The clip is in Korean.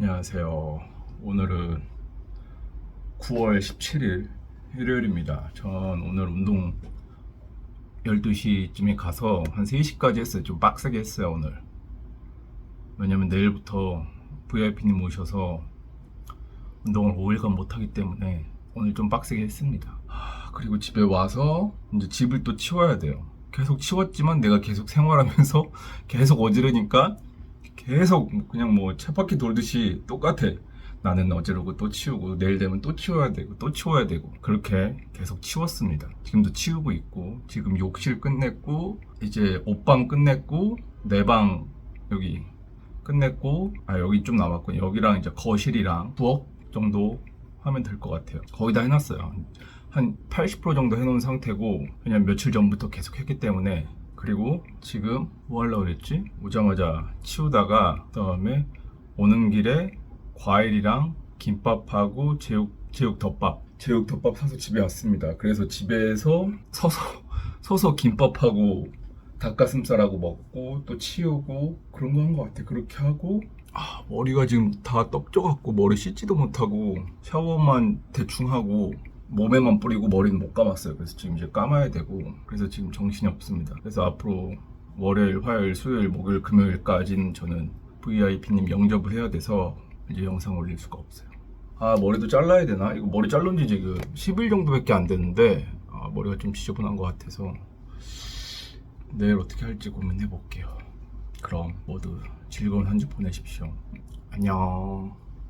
안녕하세요. 오늘은 9월 17일 일요일입니다. 전 오늘 운동 12시쯤에 가서 한 3시까지 했어요. 좀 빡세게 했어요, 오늘. 왜냐면 내일부터 VIP님 모셔서 운동을 5일간 못하기 때문에 오늘 좀 빡세게 했습니다. 하, 그리고 집에 와서 이제 집을 또 치워야 돼요. 계속 치웠지만 내가 계속 생활하면서 계속 어지르니까 계속 그냥 뭐 쳇바퀴 돌듯이 똑같아. 나는 어지르고 또 치우고 내일 되면 또 치워야 되고 또 치워야 되고 그렇게 계속 치웠습니다. 지금도 치우고 있고 지금 욕실 끝냈고 이제 옷방 끝냈고 내 방 여기 끝냈고 아 여기 좀 남았고 여기랑 이제 거실이랑 부엌 정도 하면 될 것 같아요. 거의 다 해놨어요. 한 80% 정도 해놓은 상태고 그냥 며칠 전부터 계속 했기 때문에 그리고 지금 뭐 하려고 그랬지? 오자마자 치우다가 그 다음에 오는 길에 과일이랑 김밥하고 제육 제육 덮밥 제육 덮밥 사서 집에 왔습니다. 그래서 집에서 서서 서서 김밥하고 닭가슴살하고 먹고 또 치우고 그런 거 한 것 같아. 그렇게 하고 아 머리가 지금 다 떡져갖고 머리 씻지도 못하고 샤워만 대충 하고 몸에만 뿌리고 머리는 못 감았어요. 그래서 지금 이제 감아야 되고 그래서 지금 정신이 없습니다. 그래서 앞으로 월요일, 화요일, 수요일, 목요일, 금요일까지는 저는 VIP님 영접을 해야 돼서 이제 영상 올릴 수가 없어요. 아 머리도 잘라야 되나? 이거 머리 자른 지 지금 10일 정도밖에 안 됐는데 아, 머리가 좀 지저분한 것 같아서 내일 어떻게 할지 고민해 볼게요. 그럼 모두 즐거운 한 주 보내십시오. 안녕.